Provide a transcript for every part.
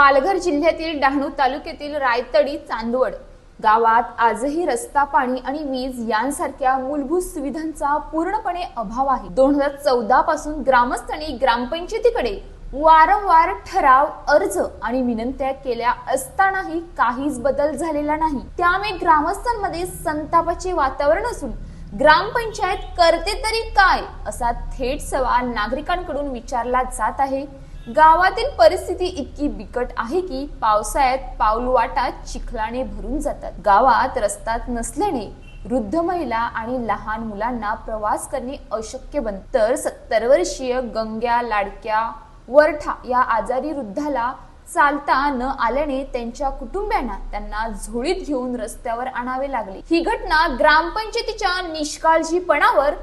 पालघर जिल्ह्यातील डहाणू तालुक्यातील रायतडी चांदवड गावात आजही रस्ता पाणी आणि वीज यांसारख्या मूलभूत सुविधांचा पूर्णपणे अभाव आहे. दोन हजार चौदा पासून ग्रामस्थांनी ग्रामपंचायतीकडे वारंवार ठराव अर्ज आणि विनंत्या केल्या असतानाही काहीच बदल झालेला नाही. त्यामुळे ग्रामस्थांमध्ये संतापाचे वातावरण असून ग्रामपंचायत करते तरी काय असा थेट सवाल नागरिकांकडून विचारला जात आहे. गावातील परिस्थिती इतकी बिकट आहे की पावसाळ्यात पाऊलवाटा चिखलाने भरून जातात. गावात रस्तात नसल्याने वृद्ध महिला आणि लहान मुलांना प्रवास करणे अशक्य बनते तर सत्तर वर्षीय गंग्या लाडक्या वरठा या आजारी वृद्धाला चालता न आल्याने त्यांच्या कुटुंबियांना त्यांना झोळीत घेऊन रस्त्यावर आणावे लागले. ही घटना ग्रामपंचायतीच्या निष्काळजीपणावर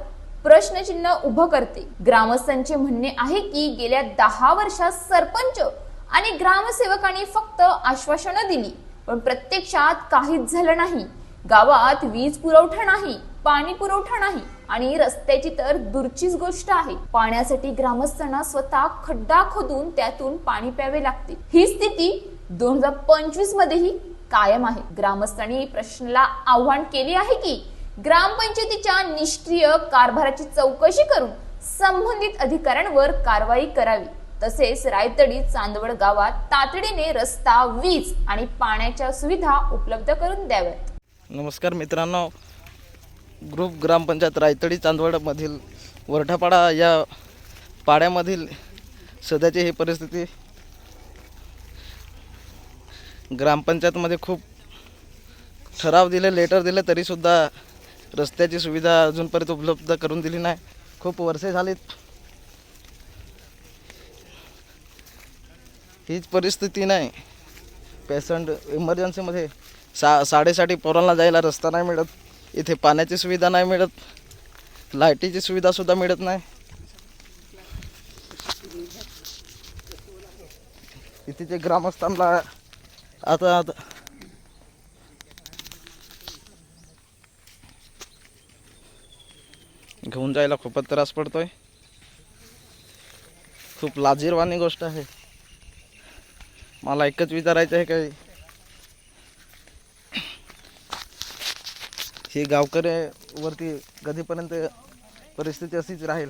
प्रश्नचिन्ह उभं करते. ग्रामस्थांचे म्हणणे आहे की गेल्या दहा वर्षात सरपंच आणि ग्रामसेवकांनी फक्त आश्वासनं दिली पण प्रत्यक्षात काहीच झालं नाही. गावात वीज पुरवठा नाही पाणी पुरवठा नाही आणि रस्त्याची तर दूरचीच गोष्ट आहे. पाण्यासाठी ग्रामस्थांना स्वतः खड्डा खोदून त्यातून पाणी प्यावे लागते. ही स्थिती दोन हजार पंचवीस मध्येही कायम आहे. ग्रामस्थांनी प्रश्नाला आव्हान केले आहे की ग्रामपंचायतीच्या निष्क्रिय कारभाराची चौकशी करून संबंधित अधिकाऱ्यांवर कारवाई करावी. तसेच रायतडी चांदवड गावात तातडीने रस्ता वीज आणि पाण्याच्या सुविधा उपलब्ध करून द्याव्यात. नमस्कार मित्रांनो. ग्रुप ग्रामपंचायत रायतडी चांदवडमधील वरठापाडा या पाड्यामधील सध्याची ही परिस्थिती ग्रामपंचायतमध्ये खूप ठराव दिले लेटर दिले तरीसुद्धा रस्त्याची सुविधा अजूनपर्यंत उपलब्ध करून दिली नाही. खूप वर्षे झालीत. हीच परिस्थिती नाही. पेशंट इमर्जन्सीमध्ये सा साडेसाठी पोरांना जायला रस्ता नाही मिळत. इथे पाण्याची सुविधा नाही मिळत. लाईटीची सुविधासुद्धा मिळत नाही. इथे जे ग्रामस्थांना आता आता घेऊन जायला खूपच त्रास पडतोय. खूप लाजीरवाणी गोष्ट आहे. मला एकच विचारायचं आहे काही ही गावकऱ्यावरती कधीपर्यंत परिस्थिती अशीच राहील?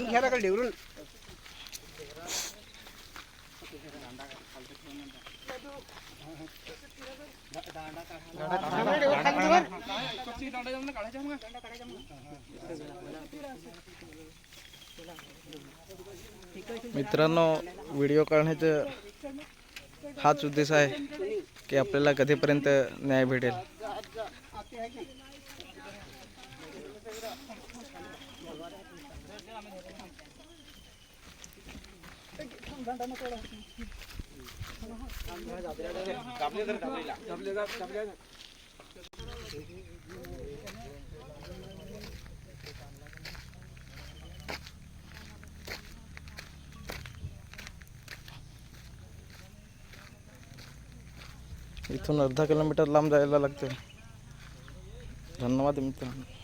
घ्या लागेल मित्रांनो व्हिडिओ काढण्याचा हाच उद्देश आहे की आपल्याला कधीपर्यंत न्याय भेटेल. इथून अर्धा किलोमीटर लांब जायला लागते धन्यवाद मित्रांनो.